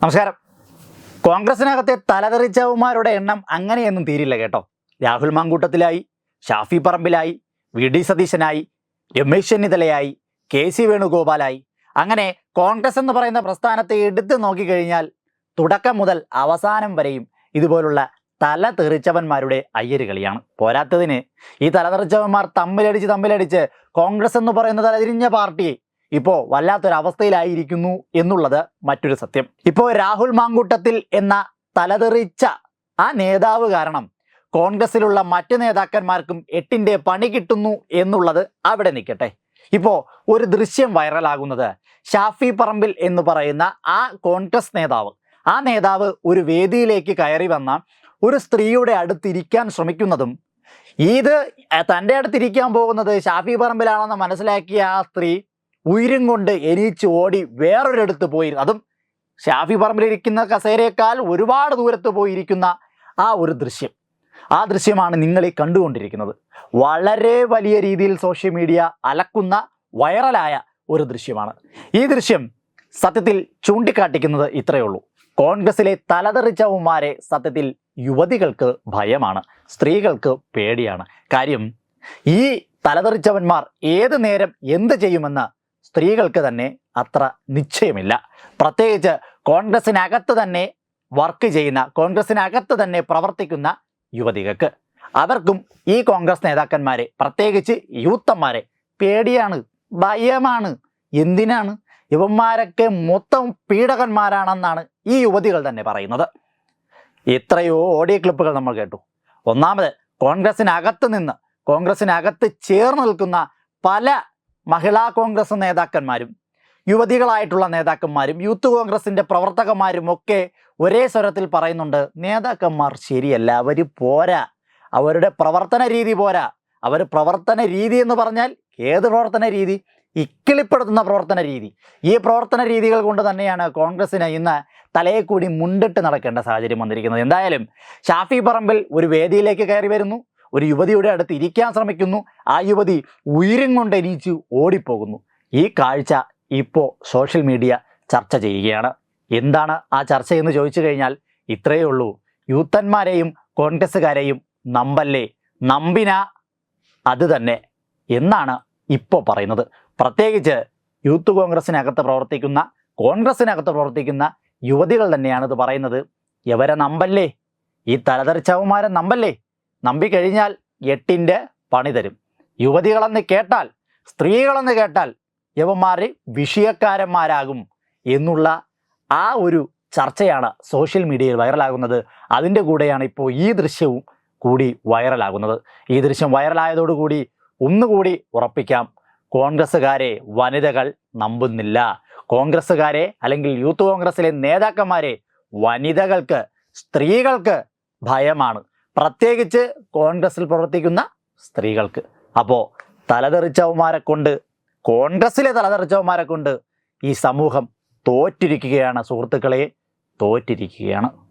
നമസ്കാരം. കോൺഗ്രസിനകത്തെ തലതെറിച്ചവന്മാരുടെ എണ്ണം അങ്ങനെയൊന്നും തീരില്ല കേട്ടോ. രാഹുൽ മാങ്കൂട്ടത്തിലായി ഷാഫി പറമ്പിലായി വി ഡി സതീശനായി രമേശ് ചെന്നിത്തലയായി കെ സി വേണുഗോപാലായി. അങ്ങനെ കോൺഗ്രസ് എന്ന് പറയുന്ന പ്രസ്ഥാനത്തെ എടുത്തു നോക്കിക്കഴിഞ്ഞാൽ തുടക്കം മുതൽ അവസാനം വരെയും ഇതുപോലുള്ള തല തെറിച്ചവന്മാരുടെ അയ്യരുകളിയാണ് പോരാത്തതിന് ഈ തലതെറിച്ചവന്മാർ തമ്മിലടിച്ച് തമ്മിലടിച്ച് കോൺഗ്രസ് എന്ന് പറയുന്ന തലതിരിഞ്ഞ പാർട്ടിയെ ഇപ്പോൾ വല്ലാത്തൊരവസ്ഥയിലായിരിക്കുന്നു എന്നുള്ളത് മറ്റൊരു സത്യം. ഇപ്പോൾ രാഹുൽ മാങ്കൂട്ടത്തിൽ എന്ന തലതെറിച്ച ആ നേതാവ് കാരണം കോൺഗ്രസിലുള്ള മറ്റ് നേതാക്കന്മാർക്കും എട്ടിന്റെ പണി കിട്ടുന്നു എന്നുള്ളത് അവിടെ നിൽക്കട്ടെ. ഇപ്പോൾ ഒരു ദൃശ്യം വൈറലാകുന്നത് ഷാഫി പറമ്പിൽ എന്ന് പറയുന്ന ആ കോൺഗ്രസ് നേതാവ്. ആ നേതാവ് ഒരു വേദിയിലേക്ക് കയറി വന്ന ഒരു സ്ത്രീയുടെ അടുത്തിരിക്കാൻ ശ്രമിക്കുന്നതും ഇത് തന്റെ അടുത്തിരിക്കാൻ പോകുന്നത് ഷാഫി പറമ്പിലാണെന്ന് മനസ്സിലാക്കിയ ആ സ്ത്രീ ഉയരും കൊണ്ട് എനിച്ച് ഓടി വേറൊരിടത്ത് പോയി. അതും ഷാഫി പറമ്പിലിരിക്കുന്ന കസേരയേക്കാൾ ഒരുപാട് ദൂരത്ത് പോയിരിക്കുന്ന ആ ഒരു ദൃശ്യം. ആ ദൃശ്യമാണ് നിങ്ങൾ ഈ കണ്ടുകൊണ്ടിരിക്കുന്നത്. വളരെ വലിയ രീതിയിൽ സോഷ്യൽ മീഡിയ അലക്കുന്ന വൈറലായ ഒരു ദൃശ്യമാണ്. ഈ ദൃശ്യം സത്യത്തിൽ ചൂണ്ടിക്കാട്ടിക്കുന്നത് ഇത്രയേ ഉള്ളൂ. കോൺഗ്രസിലെ തലതെറിച്ചവന്മാരെ സത്യത്തിൽ യുവതികൾക്ക് ഭയമാണ്. സ്ത്രീകൾക്ക് പേടിയാണ്. കാര്യം ഈ തലതെറിച്ചവന്മാർ ഏത് നേരം എന്ത് ചെയ്യുമെന്ന് സ്ത്രീകൾക്ക് തന്നെ അത്ര നിശ്ചയമില്ല. പ്രത്യേകിച്ച് കോൺഗ്രസിനകത്ത് തന്നെ വർക്ക് ചെയ്യുന്ന കോൺഗ്രസിനകത്ത് തന്നെ പ്രവർത്തിക്കുന്ന യുവതികൾക്ക്. അവർക്കും ഈ കോൺഗ്രസ് നേതാക്കന്മാരെ പ്രത്യേകിച്ച് യൂത്തന്മാരെ പേടിയാണ് ഭയമാണ് എന്തിനാണ്? യുവന്മാരൊക്കെ മൊത്തം പീഡകന്മാരാണെന്നാണ് ഈ യുവതികൾ തന്നെ പറയുന്നത്. എത്രയോ ഓഡിയോ ക്ലിപ്പുകൾ നമ്മൾ കേട്ടു. ഒന്നാമത് കോൺഗ്രസിനകത്ത് നിന്ന് കോൺഗ്രസിനകത്ത് ചേർന്ന് നിൽക്കുന്ന പല മഹിളാ കോൺഗ്രസ് നേതാക്കന്മാരും യുവതികളായിട്ടുള്ള നേതാക്കന്മാരും യൂത്ത് കോൺഗ്രസിന്റെ പ്രവർത്തകന്മാരും ഒക്കെ ഒരേ സ്വരത്തിൽ പറയുന്നുണ്ട് നേതാക്കന്മാർ ശരിയല്ല അവർ പോരാ. അവരുടെ പ്രവർത്തന രീതി പോരാ. അവർ പ്രവർത്തന രീതി എന്ന് പറഞ്ഞാൽ ഏത് പ്രവർത്തന രീതി? ഇക്കിളിപ്പെടുത്തുന്ന പ്രവർത്തന രീതി. ഈ പ്രവർത്തന രീതികൾ കൊണ്ട് തന്നെയാണ് കോൺഗ്രസ്സിന് ഇന്ന് തലയെ കൂടി മുണ്ടിട്ട് നടക്കേണ്ട സാഹചര്യം വന്നിരിക്കുന്നത്. എന്തായാലും ഷാഫി പറമ്പിൽ ഒരു വേദിയിലേക്ക് കയറി വരുന്നു. ഒരു യുവതിയുടെ അടുത്ത് ഇരിക്കാൻ ശ്രമിക്കുന്നു. ആ യുവതി ഉയരും കൊണ്ട് എണീച്ച് ഓടിപ്പോകുന്നു. ഈ കാഴ്ച ഇപ്പോൾ സോഷ്യൽ മീഡിയ ചർച്ച ചെയ്യുകയാണ്. എന്താണ് ആ ചർച്ച എന്ന് ചോദിച്ചു കഴിഞ്ഞാൽ ഇത്രയേ ഉള്ളൂ. യൂത്തന്മാരെയും കോൺഗ്രസ്സുകാരെയും നമ്പല്ലേ? നമ്പിന അത് തന്നെ എന്നാണ് ഇപ്പോൾ പറയുന്നത്. പ്രത്യേകിച്ച് യൂത്ത് കോൺഗ്രസിനകത്ത് പ്രവർത്തിക്കുന്ന കോൺഗ്രസ്സിനകത്ത് പ്രവർത്തിക്കുന്ന യുവതികൾ തന്നെയാണ് ഇത് പറയുന്നത്. എവരെ നമ്പല്ലേ? ഈ തലതെറിച്ചവന്മാരെ നമ്പല്ലേ? നമ്പിക്കഴിഞ്ഞാൽ എട്ടിന്റെ പണി തരും. യുവതികളെന്ന് കേട്ടാൽ സ്ത്രീകളെന്ന് കേട്ടാൽ യവന്മാർ വിഷയക്കാരന്മാരാകും എന്നുള്ള ആ ഒരു ചർച്ചയാണ് സോഷ്യൽ മീഡിയയിൽ വൈറലാകുന്നത്. അതിന്റെ കൂടെയാണ് ഇപ്പോൾ ഈ ദൃശ്യവും കൂടി വൈറലാകുന്നത്. ഈ ദൃശ്യം വൈറലായതോടുകൂടി ഒന്നുകൂടി ഉറപ്പിക്കാം. കോൺഗ്രസ്സുകാരെ വനിതകൾ നമ്പുന്നില്ല. കോൺഗ്രസ്സുകാരെ അല്ലെങ്കിൽ യൂത്ത് കോൺഗ്രസ്സിലെ നേതാക്കന്മാരെ വനിതകൾക്ക് സ്ത്രീകൾക്ക് ഭയമാണ്. പ്രത്യേകിച്ച് കോൺഗ്രസിൽ പ്രവർത്തിക്കുന്ന സ്ത്രീകൾക്ക്. അപ്പോൾ തലതെറിച്ചവന്മാരെ കൊണ്ട് കോൺഗ്രസ്സിലെ തലതെറിച്ചവന്മാരെ കൊണ്ട് ഈ സമൂഹം തോറ്റിരിക്കുകയാണ്. സുഹൃത്തുക്കളെ തോറ്റിരിക്കുകയാണ്.